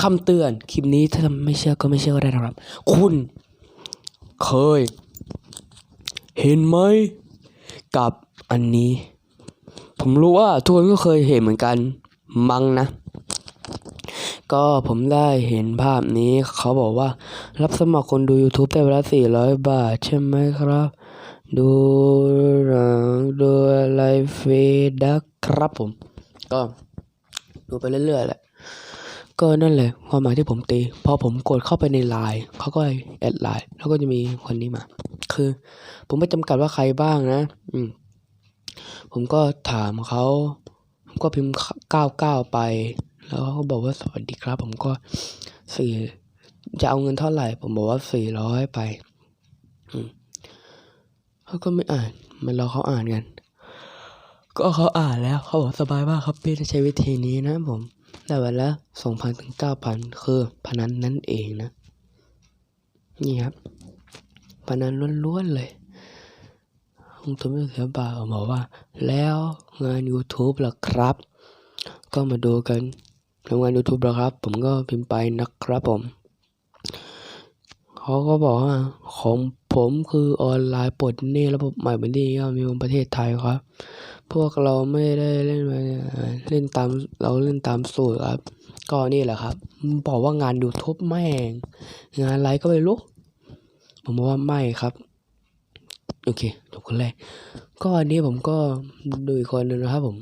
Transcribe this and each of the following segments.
คำเตือน คลิปนี้ถ้าไม่เชื่อก็ไม่เชื่อก็ได้นะครับ คุณ เคย เห็นไหม กับอันนี้ ผมรู้ว่าทุกคนก็เคยเห็นเหมือนกัน มั้งนะ ก็ผมได้เห็นภาพนี้ เขาบอกว่า รับสมัครคนดู YouTube ได้เวลา400 บาท ใช่ไหมครับ ดูหนังดูอะไรฟรีนะครับผม ก็ดูไปเรื่อยๆแหละ ก็นั่นแหละความหมายที่ผมตี พอผมกดเข้าไปในไลน์เขาก็แอดไลน์แล้วก็จะมีคนนี้มา คือ ผมไม่จำกัดว่าใครบ้างนะ อืม ผมก็ถามเขาผมก็พิมพ์เก้าเก้าไป แล้วเขาก็บอกว่าสวัสดีครับ ผมก็สี่จะเอาเงินเท่าไหร่ ผมบอกว่าสี่ร้อยไปเขาก็ไม่อ่าน มันรอเขาอ่านกัน ก็เขาอ่านแล้วเขาบอกสบายมากครับพี่จะใช้วิธีนี้นะผม ได้วันละสองพันถึงเก้าพันคือพนันนั่นเองนะ นี่ครับพนันล้วนๆเลยคุณทุนไม่เสียบาบอกว่า แล้วงาน YouTube ล่ะครับ ก็มาดูกันทำงาน YouTube ล่ะครับ ผมก็พิมพ์ไปนะครับผม เขาก็บอกว่าของผมคือออนไลน์ปลดหนี้ระบบใหม่เป็นที่ยอดนิยมประเทศไทยครับ พวกเราไม่ได้เล่นมาเล่นตามเราเล่นตามสูตรครับ ก็นี่แหละครับบอกว่างาน YouTube แม่ง งานอะไรก็ไม่รู้ผมบอกว่าไม่ครับ โอเคจบคนแรกก็อันนี้ผมก็ดูอีกคนหนึงนะครับผม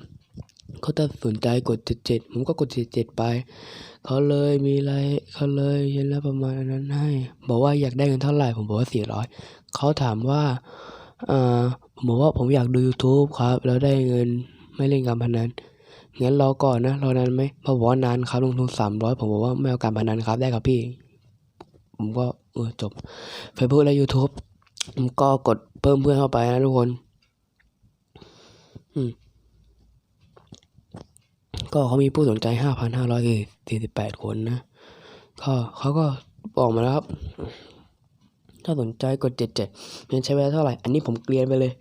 เขาตัดสนใจกดเจ็ดเจ็ดผมก็กดเจ็ดเจ็ดไป เขาเลยมีอะไรเขาเลยเห็นแล้วประมาณนั้นให้ บอกว่าอยากได้เงินเท่าไหร่ผมบอกว่าสี่ร้อยเขาถามว่าเออผมบอกว่าผมอยากดู YouTube ครับ แล้วได้เงินไม่เล่นการพนันงั้นรอก่อนนะรอนานไหมเขาบอกว่านานครับลงทุนสามร้อยผมบอกว่าไม่เอาการพนันครับได้ครับพี่ ผมก็เออจบ Facebook และ YouTube ผมก็กดเพิ่มเพื่อนเข้าไปนะทุกคน อืม ก็เขามีผู้สนใจห้าพันห้าร้อยสี่สิบแปดคนนะก็เขาก็บอกมาแล้วครับ ถ้าสนใจกดเจ็ดเจ็ดมันใช้เวลาเท่าไหร่ อันนี้ผมเกลียนไปเลย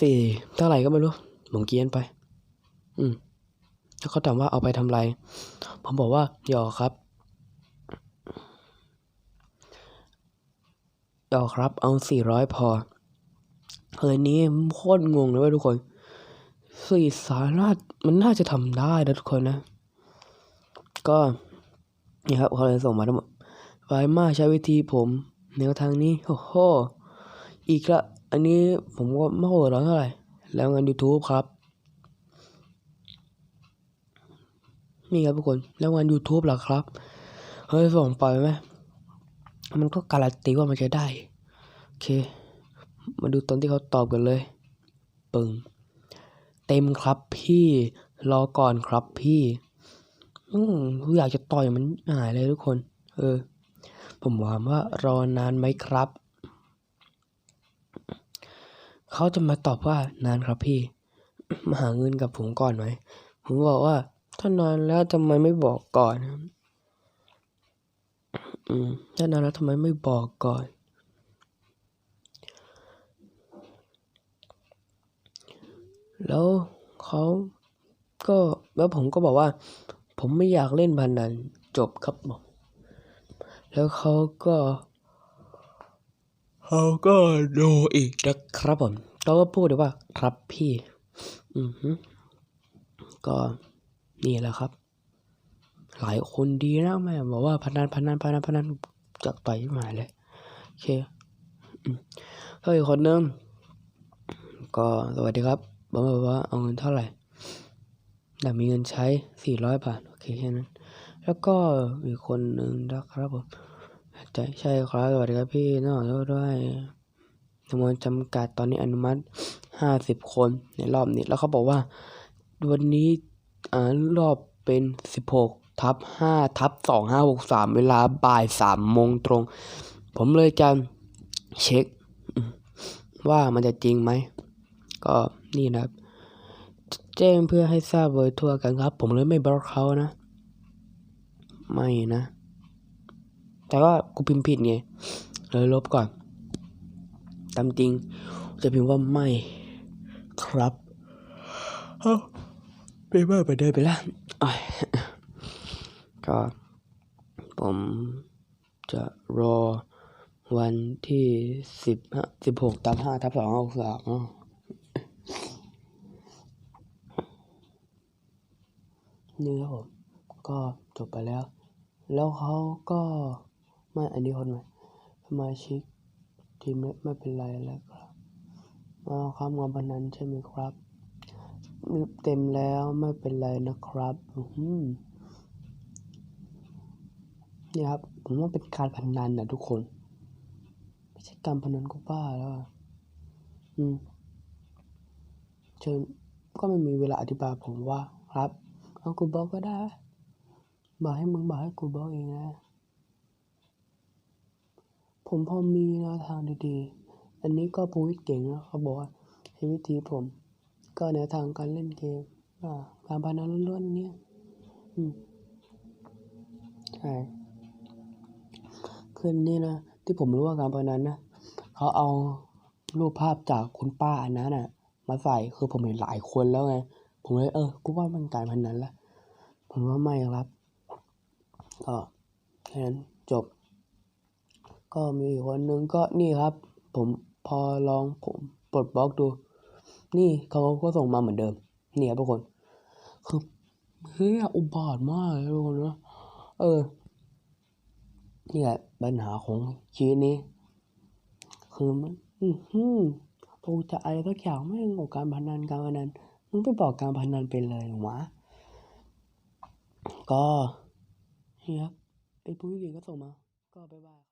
สี่เท่าไหร่ก็ไม่รู้ ผมเกลียนไป อืมแล้วเขาถามว่าเอาไปทำไร ผมบอกว่าหยอกครับหยอกครับ เอาสี่ร้อยพอ เฮ้ยนี้โคตรงงเลยว้ยทุกคนสี่สารามันน่าจะทำได้นะทุกคนนะ ก็นี่ครับเขาเลยส่งมาทั้งหมดไวมาใช้วิธีผมแนวทางนี้โอ้โหอีกละอันนี้ผมก็ไม่โหดร้อนเท่าไหร่แล้วงาน YouTube ครับ นี่ครับทุกคนแล้วงาน YouTube ล่ะครับ เฮ้ยส่งไปไหมมันก็การันตีว่ามันจะได้ โอเค มาดูตอนที่เขาตอบกันเลย ปึงเต็มครับพี่ รอก่อนครับพี่ อืมอยากจะต่อยมันหายเลยทุกคน เออ ผมถามว่ารอนานไหมครับ เขาจะมาตอบว่านานครับพี่ มาหาเงินกับผมก่อนไหม ผมบอกว่า ถ้านานแล้วทำไมไม่บอกก่อน อืม ถ้านานแล้วทำไมไม่บอกก่อน แล้วเขาก็แล้วผมก็บอกว่า ผมไม่อยากเล่นพนนันจบครับผมแล้วเขาก็เขาก็ดูอีกนะครับผมเขาก็พูดเลยว่าครับพี่ อือฮึก็นี่แหละครับ หลายคนดีนะแม่บอกว่าพนันพนันพนันพนันจากต่อยหมายเลยโอเคอืมแล้วอีกคนนึงก็สวัสดีครับ บอกมาว่าเอาเงินเท่าไหร่อยากมีเงินใช้สี่ร้อยบาท โอเคแค่นั้น แล้วก็อีคนหนึ่งนะครับผมใช่ใช่ครับสวัสดีครับพี่น้องขอโทษด้วยจำนวนจำกัดตอนนี้อนุมัติห้าสิบคนในรอบนี้ แล้วเขาบอกว่า วันนี้อ่ารอบเป็นสิบหกทับห้าทับสองห้าหกสามเวลาบ่ายสามโมงตรง ผมเลยจะเช็คว่ามันจะจริงไหม ก็ นี่นะครับ แจ้งเพื่อให้ทราบโดยทั่วกันครับ ผมเลยไม่บล็อกเขานะ ไม่นะ แต่ว่ากูพิมพ์ผิดไง เลยลบก่อน ตามจริง จะพิมพ์ว่าไม่ครับเอ้าไม่ว่าไปเดินไปแล้วก็ผมจะรอวันที่สิบสิบหกทับห้าทับสองหกสา มนี่ครับผม ก็จบไปแล้ว แล้วเขาก็ไม่อันนี้คนใหม่สมาชิกทีมเล็กไม่เป็นไรแล้วครับมาครับงานพนันใช่ไหมครับ เต็มแล้วไม่เป็นไรนะครับนี่ครับ ผมว่าเป็นการพนันนะทุกคน ไม่ใช่การพนันก็บ้าแล้วอะอืมเชิญก็ไม่มีเวลาอธิบายผมว่าครับ เอากูบอกก็ได้ บอกให้มึงบอกให้กูบอกเองนะ ผมพอมีแนวทางดีๆ อันนี้ก็ปูวิทย์เก่งแล้วเขาบอกว่าให้วิธีผม ก็แนวทางการเล่นเกมอ่าการพนันล้วนๆเนี่ยใช่คือนี่นะที่ผมรู้ว่าการพนันนะเขาเอารูปภาพจากคุณป้าอันนั้นน่ะ มาใส่คือผมเห็นหลายคนแล้วไง ผมเลยเออกูว่ามันการพนันละผมว่าไม่ครับ ก็แค่นั้นจบ ก็มีคนนึงก็นี่ครับ ผมพอลองผมปลดบล็อกดู นี่เขาก็ส่งมาเหมือนเดิมนี่ครับทุกคนคือเฮ้ยอุบาทมากเลยทุกคนนะเออนี่แหละปัญหาของชีวิตนี้ คือมันอือหือกูจะอะไรสักอย่างไม่งกับการพนันการพนัน มึงไปบอกการพนันไปเลยหรอวะก็นี่ครับไอ้ปุ้หญิงก็ส่งมา ก็บ๊ายบาย